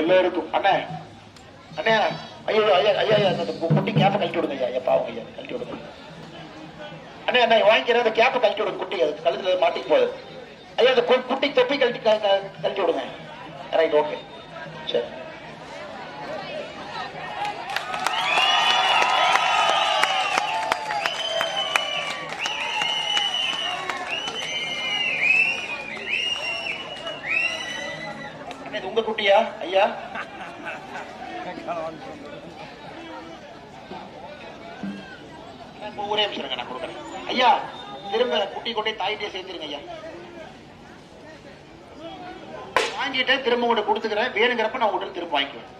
எல்லோருக்கும். அண்ணே அண்ணே ஐயோ ஐயா ஐயா ஐயா அந்த குட்டி கேப்பை கழட்டி விடுங்க ஐயா ஐயா பாவம் ஐயா கழட்டி விடுங்க. அண்ணே அண்ணா வாங்கிக்கிறேன் அந்த கேப்பை கழட்டி விடுங்க குட்டி அது கழுத்துல மாட்டிக்கு போகுது. ஐயா அந்த குட்டி தொப்பி கழட்டி கழட்டி விடுங்க. ரைட் ஓகே சரி. இது உங்க குட்டியா? ஐயா? ஒரே நிமிஷம் நான் கொடுக்குறேன். ஐயா திரும்ப குட்டி கொண்டே தாயிட்டே சேர்த்துருங்க ஐயா. வாங்கிட்டு திரும்ப உங்கள்கிட்ட கொடுத்துக்கிறேன். வேணுங்கிறப்ப நான் உங்கள்கிட்ட திரும்ப வாங்கிக்குவேன்.